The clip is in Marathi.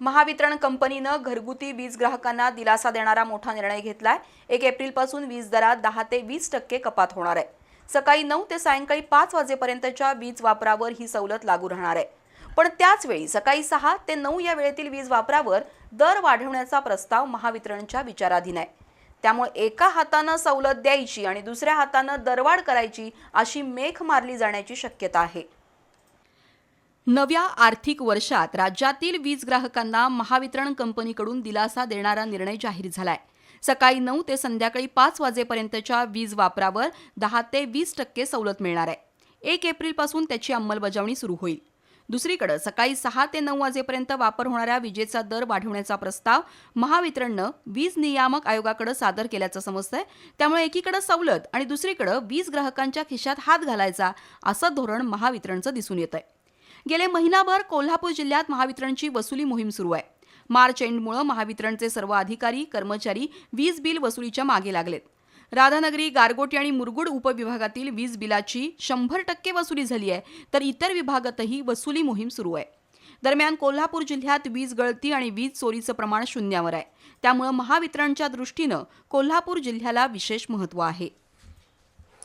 महावितरण कंपनीनं घरगुती वीज ग्राहकांना दिलासा देणारा मोठा निर्णय घेतलाय. एक एप्रिलपासून वीज दरात दहा ते वीस टक्के कपात होणार आहे. सकाळी नऊ ते सायंकाळी पाच वाजेपर्यंतच्या वीज वापरावर ही सवलत लागू राहणार आहे. पण त्याच वेळी सकाळी सहा ते नऊ या वेळेतील वीज वापरावर दर वाढवण्याचा प्रस्ताव महावितरणच्या विचाराधीन आहे. त्यामुळे एका हातानं सवलत द्यायची आणि दुसऱ्या हातानं दरवाढ करायची अशी मेख मारली जाण्याची शक्यता आहे. नव्या आर्थिक वर्षात राज्यातील वीज ग्राहकांना महावितरण कंपनीकडून दिलासा देणारा निर्णय जाहीर झालाय. सकाळी नऊ ते संध्याकाळी पाच वाजेपर्यंतच्या वीज वापरावर दहा ते वीस टक्के सवलत मिळणार आहे. एक एप्रिलपासून त्याची अंमलबजावणी सुरू होईल. दुसरीकडे सकाळी सहा ते नऊ वाजेपर्यंत वापर होणाऱ्या विजेचा दर वाढवण्याचा प्रस्ताव महावितरणनं वीज नियामक आयोगाकडे सादर केल्याचं समजतंय. त्यामुळे एकीकडे सवलत आणि दुसरीकडे वीज ग्राहकांच्या खिशात हात घालायचा असं धोरण महावितरणचं दिसून येत आहे गेले महिनाभर कोल्हापूर जिल्ह्यात महावितरणची वसुली मोहीम सुरू आहे. मार्च एंडमुळे महावितरणचे सर्व अधिकारी कर्मचारी वीज बिल वसुलीच्या मागे लागलेत. राधानगरी गारगोटी आणि मुरगुड उपविभागातील वीज बिलाची शंभर टक्के वसुली झाली आहे तर इतर विभागातही वसुली मोहीम सुरू आहे. दरम्यान कोल्हापूर जिल्ह्यात वीज गळती आणि वीज चोरीचं प्रमाण शून्यावर आहे. त्यामुळे महावितरणच्या दृष्टीनं कोल्हापूर जिल्ह्याला विशेष महत्त्व आहे.